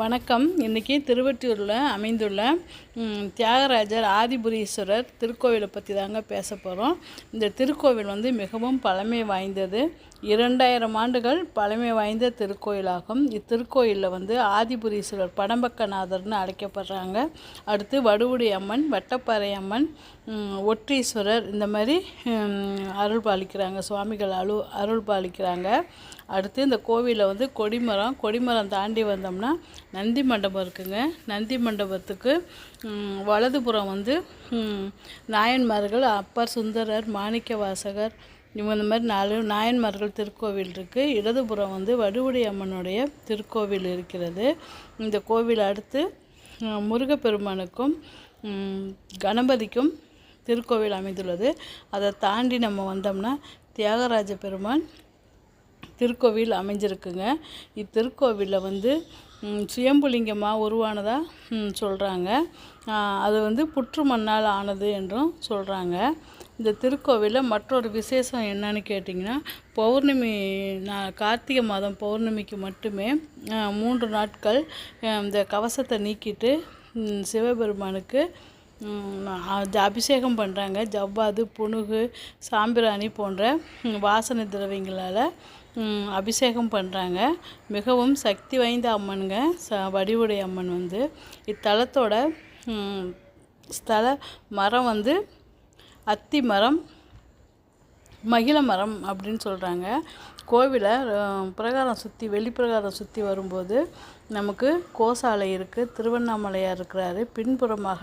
வணக்கம். இன்றைக்கி திருவற்றியூரில் அமைந்துள்ள தியாகராஜர் ஆதிபுரீஸ்வரர் திருக்கோவிலை பற்றி தாங்க பேச போகிறோம் இந்த திருக்கோவில் வந்து மிகவும் பழமை வாய்ந்தது. இரண்டாயிரம் ஆண்டுகள் பழமை வாய்ந்த திருக்கோயிலாகும். இத்திருக்கோயிலில் வந்து ஆதிபுரீஸ்வரர் படம்பக்கநாதர்னு அழைக்கப்படுறாங்க. அடுத்து வடுவுடி அம்மன் வட்டப்பாறை அம்மன் ஒற்றீஸ்வரர் இந்த மாதிரி அருள் பாலிக்கிறாங்க சுவாமிகள் அழு அருள் பாலிக்கிறாங்க அடுத்து இந்த கோவிலில் வந்து கொடிமரம் கொடிமரம் தாண்டி வந்தோம்னா நந்தி மண்டபம் இருக்குங்க. நந்தி மண்டபத்துக்கு வலதுபுறம் வந்து நாயன்மார்கள் அப்பர் சுந்தரர் மாணிக்க வாசகர் இவங்க இந்த மாதிரி நாலு நாயன்மார்கள் திருக்கோவில் இருக்குது இடதுபுறம் வந்து வடுவுடி அம்மனுடைய திருக்கோவில் இருக்கிறது. இந்த கோவில் அடுத்து முருகப்பெருமானுக்கும் கணபதிக்கும் திருக்கோவில் அமைந்துள்ளது. அதை தாண்டி நம்ம வந்தோம்னா தியாகராஜ பெருமான் திருக்கோவில் அமைஞ்சிருக்குங்க. இத்திருக்கோவிலில் வந்து சுயம்புலிங்கமாக உருவானதாக சொல்கிறாங்க அது வந்து புற்று மண்ணால் ஆனது என்றும் சொல்கிறாங்க இந்த திருக்கோவிலில் மற்றொரு விசேஷம் என்னன்னு கேட்டிங்கன்னா பௌர்ணமி நான் கார்த்திகை மாதம் பௌர்ணமிக்கு மட்டுமே மூன்று நாட்கள் இந்த கவசத்தை நீக்கிட்டு சிவபெருமானுக்கு அது அபிஷேகம் பண்ணுறாங்க ஜவ்வாது புனுகு சாம்பிராணி போன்ற வாசனை திரவியங்களால் அபிஷேகம் பண்ணுறாங்க மிகவும் சக்தி வாய்ந்த அம்மனுங்க. ச வடிவுடை அம்மன் வந்து. இத்தலத்தோட ஸ்தல மரம் வந்து அத்தி மரம் மகிழ மரம் அப்படின்னு சொல்கிறாங்க கோவிலை பிரகாரம் சுற்றி வெளிப்பிரகாரம் சுற்றி வரும்போது நமக்கு கோசாலை இருக்குது திருவண்ணாமலையார் இருக்கிறாரு. பின்புறமாக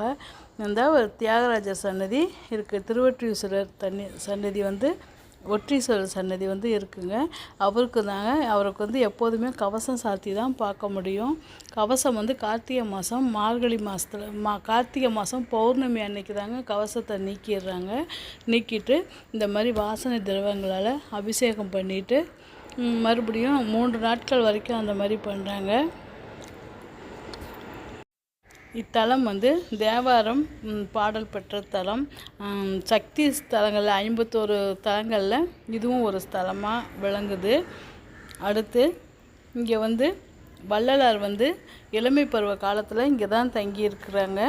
இந்த ஒரு தியாகராஜர் சன்னதி இருக்குது திருவொற்றீஸ்வரர் தண்ணி சன்னதி வந்து ஒற்றீஸ்வரர் சன்னதி வந்து இருக்குங்க. அவருக்கு தாங்க அவருக்கு வந்து எப்போதுமே கவசம் சாத்தி தான் பார்க்க முடியும். கவசம் வந்து கார்த்திகை மாதம் மார்கழி மாதத்துல மா கார்த்திகை மாதம் பௌர்ணமி அன்னைக்கு தாங்க கவசத்தை நீக்கிடுறாங்க. நீக்கிட்டு இந்த மாதிரி வாசனை திரவங்களால் அபிஷேகம் பண்ணிவிட்டு மறுபடியும் மூன்று நாட்கள் வரைக்கும் அந்த மாதிரி பண்ணுறாங்க இத்தலம் வந்து தேவாரம் பாடல் பெற்ற தலம். சக்தி ஸ்தலங்களில் ஐம்பத்தோரு தலங்களில் இதுவும் ஒரு ஸ்தலமாக விளங்குது. அடுத்து இங்கே வந்து வள்ளலார் வந்து இளமை பருவ காலத்தில் இங்கே தான் தங்கியிருக்கிறாங்க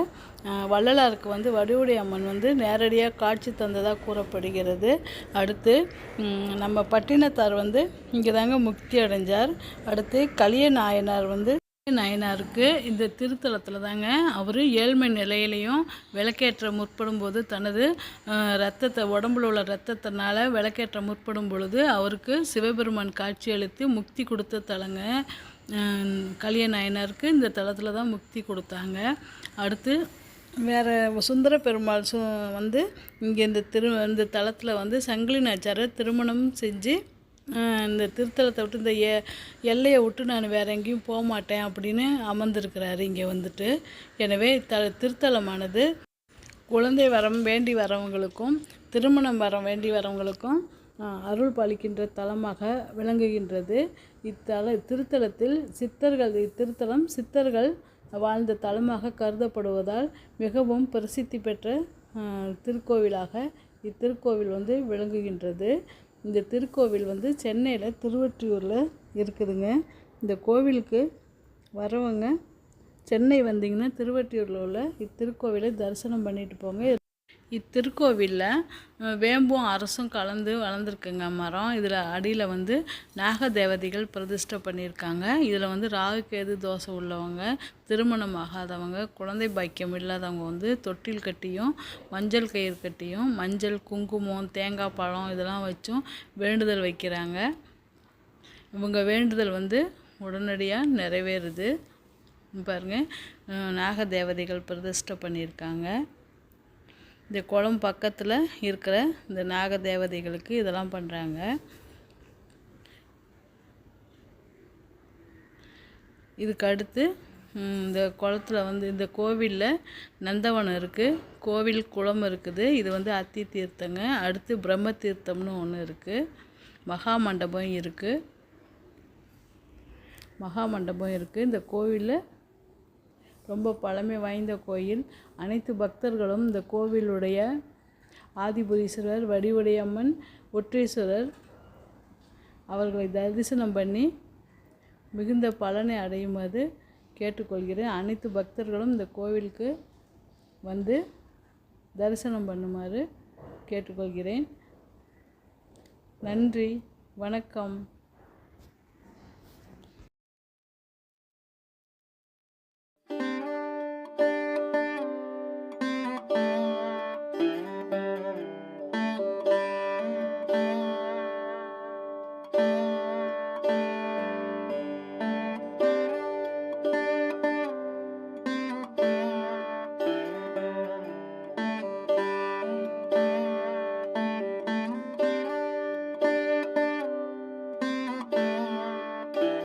வள்ளலாருக்கு வந்து வடிவுடைய அம்மன் வந்து நேரடியாக காட்சி தந்ததாக கூறப்படுகிறது. அடுத்து நம்ம பட்டினத்தார் வந்து இங்கே தாங்க முக்தி அடைஞ்சார். அடுத்து கலிய நாயனார் வந்து நயனாருக்கு இந்த திருத்தலத்தில் தாங்க அவர் ஏழ்மை நிலையிலையும் விளக்கேற்ற முற்படும் போது தனது ரத்தத்தை உடம்புல உள்ள ரத்தத்தினால விளக்கேற்ற முற்படும் பொழுது அவருக்கு சிவபெருமான் காட்சியளித்து முக்தி கொடுத்த தலங்க கலிய நாயனாருக்கு இந்த தலத்தில் தான் முக்தி கொடுத்தாங்க. அடுத்து வேறு சுந்தர பெருமாள் சு வந்து இங்கே இந்த திரு இந்த தலத்தில் வந்து சங்கிலி நாச்சாரை திருமணம் செஞ்சு இந்த திருத்தலத்தை விட்டு இந்த எ எல்லையை விட்டு நான் வேற எங்கேயும் போக மாட்டேன் அப்படின்னு அமர்ந்திருக்கிறாரு இங்கே வந்துட்டு. எனவே த திருத்தலமானது குழந்தை வரம் வேண்டி வரவங்களுக்கும் திருமணம் வரம் வேண்டி வரவங்களுக்கும் அருள் பாலிக்கின்ற தலமாக விளங்குகின்றது. இத்தல திருத்தலத்தில் சித்தர்கள் இத்திருத்தலம் சித்தர்கள் வாழ்ந்த தலமாக கருதப்படுவதால் மிகவும் பிரசித்தி பெற்ற திருக்கோவிலாக இத்திருக்கோவில் வந்து விளங்குகின்றது. இந்த திருக்கோவில் வந்து சென்னையில் திருவொற்றியூரில் இருக்குதுங்க. இந்த கோவிலுக்கு வரவங்க சென்னை வந்தீங்கன்னா திருவொற்றியூரில் உள்ள இத்திருக்கோவிலை தரிசனம் பண்ணிட்டு போங்க. இத்திருக்கோவிலில் வேம்பும் அரசும் கலந்து வளர்ந்துருக்குங்க மரம். இதில் அடியில் வந்து நாக தேவதைகள் பிரதிஷ்டை பண்ணியிருக்காங்க. இதில் வந்து ராகு கேது தோசை உள்ளவங்க திருமணம் ஆகாதவங்க குழந்தை பாக்கியம் இல்லாதவங்க வந்து தொட்டில் கட்டியும் மஞ்சள் கயிறு கட்டியும் மஞ்சள் குங்குமம் தேங்காய் பழம் இதெல்லாம் வச்சும் வேண்டுதல் வைக்கிறாங்க. இவங்க வேண்டுதல் வந்து உடனடியாக நிறைவேறுது. பாருங்கள் நாக தேவதைகள் பிரதிஷ்டை பண்ணியிருக்காங்க. இந்த குளம் பக்கத்தில் இருக்கிற இந்த நாக தேவதைகளுக்கு இதெல்லாம் பண்ணுறாங்க இதுக்கு அடுத்து இந்த குளத்தில் வந்து இந்த கோவிலில் நந்தவனம் இருக்குது கோவில் குளம் இருக்குது. இது வந்து அத்தி தீர்த்தங்க. அடுத்து பிரம்ம தீர்த்தம்னு ஒன்று இருக்குது மகா மண்டபம் இருக்குது மகா மண்டபம் இருக்குது இந்த கோவிலில் ரொம்ப பழமை வாய்ந்த கோயில். அனைத்து பக்தர்களும் இந்த கோவிலுடைய ஆதிபுரீஸ்வரர் வடிவுடையம்மன் ஒற்றீஸ்வரர் அவர்களை தரிசனம் பண்ணி மிகுந்த பலனை அடையுமாறு கேட்டுக்கொள்கிறேன். அனைத்து பக்தர்களும் இந்த கோவிலுக்கு வந்து தரிசனம் பண்ணுமாறு கேட்டுக்கொள்கிறேன். நன்றி. வணக்கம்.